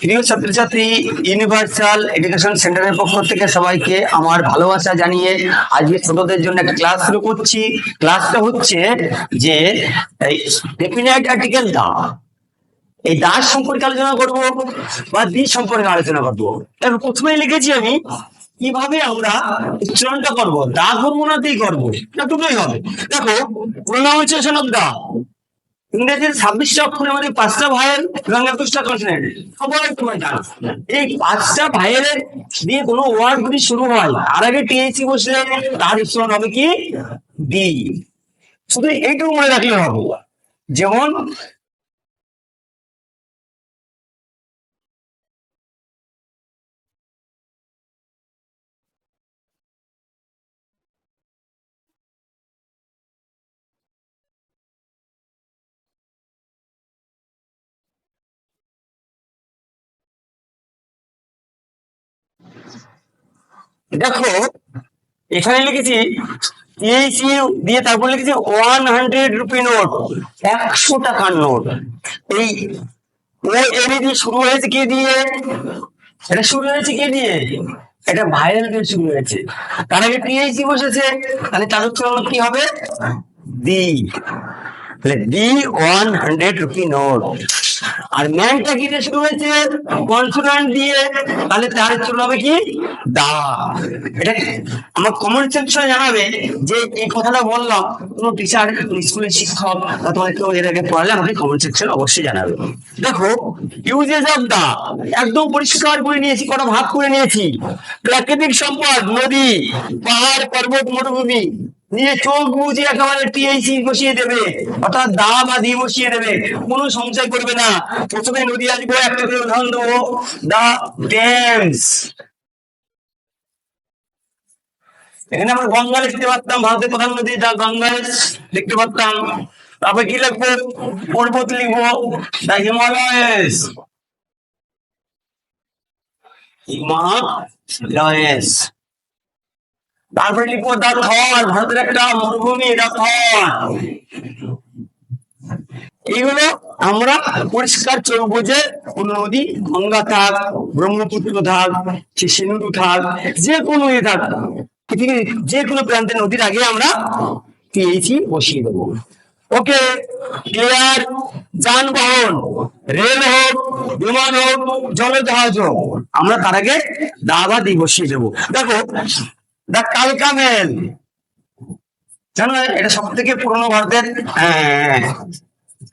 প্রিয় ছাত্রছাত্রী universal education সেন্টারের পক্ষ থেকে সবাইকে আমার ভালোবাসা জানিয়ে আজকে ছোটদের জন্য একটা ক্লাস শুরু করছি। ক্লাসটা হচ্ছে যে ডেফিনাইট আর্টিকেল দা। এই দাস সম্পর্কে আলোচনা করব বা দি সম্পর্কে আলোচনা করব? দেখো প্রথমেই লিখেছি আমি, কীভাবে আমরা উচ্চারণটা করব? দা করব না দি করব। না দুটোই হবে। দেখো প্রোনাউন্সিয়েশন অফ দা। ইংরেজির ছাব্বিশটা অক্ষরের মধ্যে পাঁচটা ভাইয়ের এবং একুশটা কন্টিনেন্ট সবাই তোমার জানো। এই পাঁচটা ভাইয়ের দিয়ে কোনো ওয়ার্ড যদি শুরু হয় আর আগে টিএসি বসলে তার উচ্চারণ হবে কি? ডি শুধু এইটুকু মনে রাখলে হবে। যেমন দেখো, এখানে লিখেছি টিএসি দিয়ে তারপর লিখেছি ওয়ান হান্ড্রেড রুপি নোট একশো টাকার নোট এই এনে দিয়ে শুরু হয়েছে কে দিয়ে? এটা শুরু হয়েছে কে দিয়ে? এটা ভাইরাল দিয়ে শুরু হয়েছে। তার আগে টিএসি বসেছে, তাহলে তার উচ্চারণ কি হবে? The the one hundred rupee note আর ম্যানটা কি দিয়ে শুরু হয়েছে? কনসোনান্ট দিয়ে। তাহলে তার উচ্চারণ হবে কি? দা। এটা আমার কমেন্ট সেকশনে জানাবে যে এই কথাটা বললাম, কোনো টিচার স্কুলের শিক্ষক বা তোমার কেউ এর আগে পড়ালে আমাকে কমেন্ট সেকশন অবশ্যই জানাবে। দেখো ইউজেস অফ দা একদম পরিষ্কার করে নিয়েছি, কটা ভাগ করে নিয়েছি। প্রাকৃতিক সম্পদ, নদী, পাহাড়, পর্বত, মরুভূমি। নিয়ে চোখ বুঝে একেবারে টিএইচি বসিয়ে দেবে। অর্থাৎ দা বা দি বসিয়ে দেবে। কোনো সংশয় করবে না। প্রথমে নদী আসব একটা করে উদাহরণ দেবো। The dams. এখানে আমরা গঙ্গা লিখতে পারতাম, ভারতের প্রধান নদী দা গঙ্গা লিখতে পারতাম। তারপরে কি লিখব? পর্বত লিখব। দা হিমালয়েস। হিমালয়েস। ভারতের একটা মরুভূমি এইগুলো আমরা পরিষ্কার চোখ বুঝে কোন নদী, গঙ্গা থাক, ব্রহ্মপুত্র থাক সিন্ধু থাক, যে কোনো ইয়ে থাক, পৃথিবীর যে কোনো প্রান্তের নদীর আগে আমরা পিএইচি বসিয়ে দেবো। ওকে ক্লিয়ার যানবাহন, রেল হোক, বিমান হোক জলজাহাজ হোক, আমরা তার আগে দাবা দিয়ে বসিয়ে দেবো। দেখো দা কালকা মেল জানো, এটা সব থেকে পুরোনো ভারতের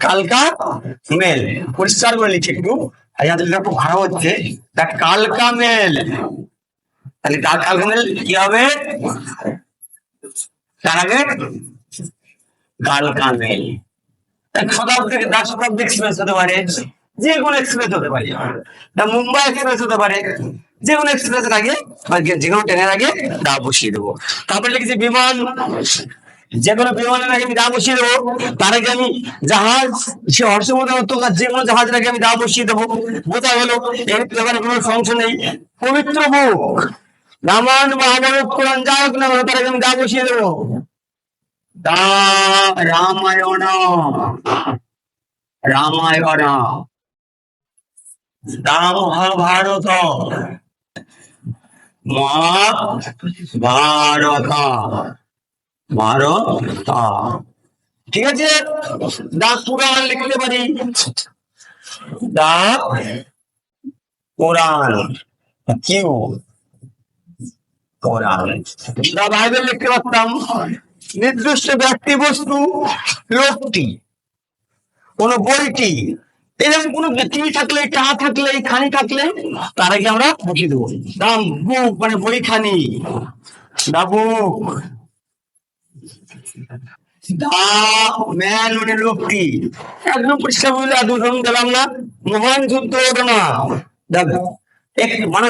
কালকা মেল পরিষ্কার করে লিখে একটু। যাদের লেখা হচ্ছে। দা কালকা মেল তাহলে দা কালকা মেল কি হবে? তার আগে কালকা মেল শতাব্দী দশ শতাব্দী এক্সপ্রেস হতে পারে। যে কোনো এক্সপ্রেস হতে পারে। দা মুম্বাই এক্সপ্রেস হতে পারে। যে কোনো এক্সপ্রেসের আগে যে কোনো ট্রেনের আগে দা বসিয়ে দেবো। তারপরে লিখেছি বিমান। যে কোনো বিমানের আগে আমি দা বসিয়ে দেবো। তার আগে আমি জাহাজ, সে হর্ষমতো যে কোনো জাহাজের আগে আমি দা বসিয়ে দেবো। বোঝা হলো এর ব্যাপারে কোনো সংশয় নেই। পবিত্র বুক রামায়ণ, মহাভারত, কোরআন, যা হোক না তার আগে আমি দা বসিয়ে দেবো। দা রামায়ণ। রামায়ণ। দা মহাভারত। ঠিক আছে? দা পুরাণ লিখতে পারি? দা কোরআন কিউ? কোরআন দা বাইবেল লিখতে পারতাম। নির্দিষ্ট ব্যক্তি বস্তু, লোকটি, কোন বইটি এরকম কোন টি থাকলে টা থাকলে, খানি থাকলে তার আগে আমরা বসিয়ে দেবো। দাম, বুক মানে বই খানি বুক ম্যান মানে না। মানে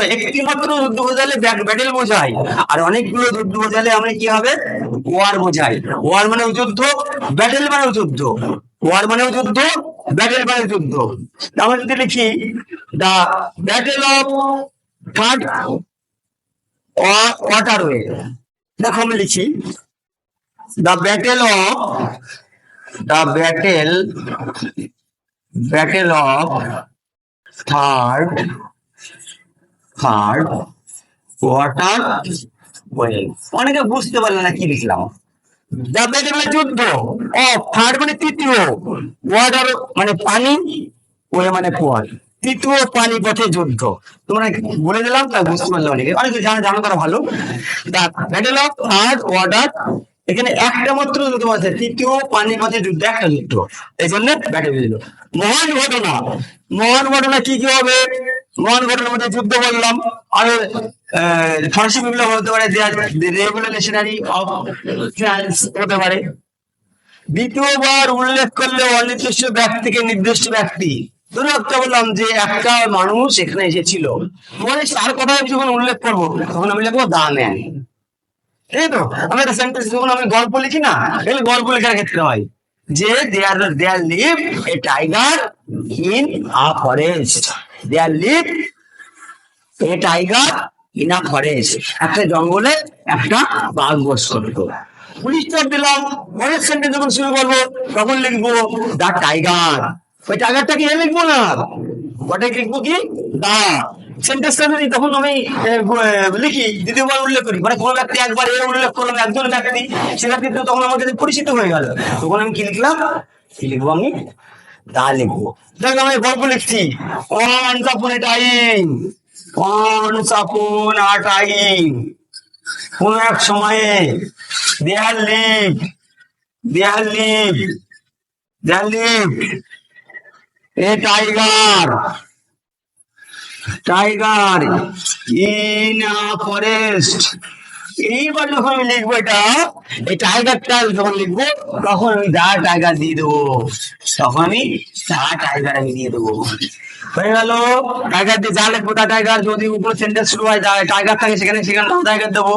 যুদ্ধ বোঝালে ব্যাটেল বোঝায়। আর অনেকগুলো যুদ্ধ বোঝালে আমরা কি হবে? ওয়ার ওয়ার মানে ব্যাটেল মানে যুদ্ধ। ওয়ার মানে যুদ্ধ ব্যাটেল মানে যুদ্ধ। আমরা যদি লিখি the battle of third waterway দেখো, আমি লিখি the battle of the battle battle of third third waterway অনেকে বুঝতে পারলে না কি লিখলাম। মানে যুদ্ধ। অফ থার্ড মানে তৃতীয়। ওয়াটার মানে পানি ওয়ে মানে কুয়ার। তৃতীয় পানি পথে যুদ্ধ। তোমরা বলে দিলাম? তা বুঝতে পারলে অনেকে অনেকে জানো জানো তারা ভালো। The battle of third water এখানে একটা মাত্র যুদ্ধ আছে, তৃতীয় পানি পথে যুদ্ধ একটা যুদ্ধ। এই জন্য ব্যাটেল দিল। মহান ঘটনা। মহান ঘটনা কি কি হবে? মহান ঘটনার মধ্যে যুদ্ধ বললাম। আর ফার্সি বিপ্লব হতে পারে রেগুলেশনারি অফ ফ্রান্স হতে পারে। দ্বিতীয়বার উল্লেখ করলে অনির্দিষ্ট ব্যক্তিকে নির্দিষ্ট ব্যক্তি। ধরো, একটা বললাম যে একটা মানুষ এখানে এসেছিল। মানে তার কথা যখন উল্লেখ করব। তখন আমি লিখব দা ম্যান একটা আমি গল্প গল্প লেখার ক্ষেত্রে হয় যে there there live a tiger in forest there a tiger forest একটা জঙ্গলে একটা বাঘ বস করতো। পুলিশটা দিলাম। পরের সেন্টেন্স যখন শুরু করব, তখন লিখব দা টাইগার ওই টাইগারটাকে এ লিখব না? ওটাকে লিখব কি? দা সেন্টেন্সটা যদি তখন আমি লিখি, দ্বিতীয়বার উল্লেখ করি মানে কোনো ব্যক্তি একবার এ উল্লেখ করলাম, একজন ব্যক্তি সে ব্যক্তি তো তখন আমার কাছে পরিচিত হয়ে গেল। তখন আমি কি লিখলাম? কি লিখব আমি? দা লিখব। দেখলাম আমি গল্প লিখছি। অনস আপন টাইম অনস আপন আ টাইম কোন এক সময়ে there live there live there live a tiger tiger in a forest. এইবার যখন আমি লিখব এটা, এই টাইগারটা যখন লিখব, তখন আমি দা টাইগার দিয়ে দেবো, তখন আমি দা টাইগার আমি দিয়ে দেবো। হয়ে গেল। টাইগার দিয়ে যা লিখব তা টাইগার, যদি উপরে সেন্টেন্স শুরু হয় টাইগার থাকে সেখানে সেখানে টাইগার দেবো।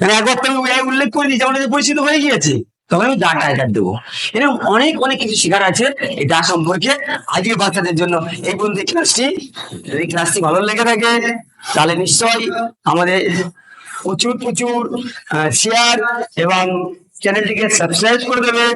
মানে একবার তো আমি উল্লেখ করে দিয়েছি আমাদের পরিচিত হয়ে গিয়েছে। তখন আমি দা টাইগার দেবো। এরকম অনেক অনেক কিছু শেখার আছে এই দা সম্পর্কে। আজকে বাচ্চাদের জন্য এই পর্যন্ত ক্লাসটি যদি ক্লাসটি ভালো লেগে থাকে, তাহলে নিশ্চয়ই আমাদের প্রচুর প্রচুর শেয়ার এবং চ্যানেলটিকে সাবস্ক্রাইব করে দেবে।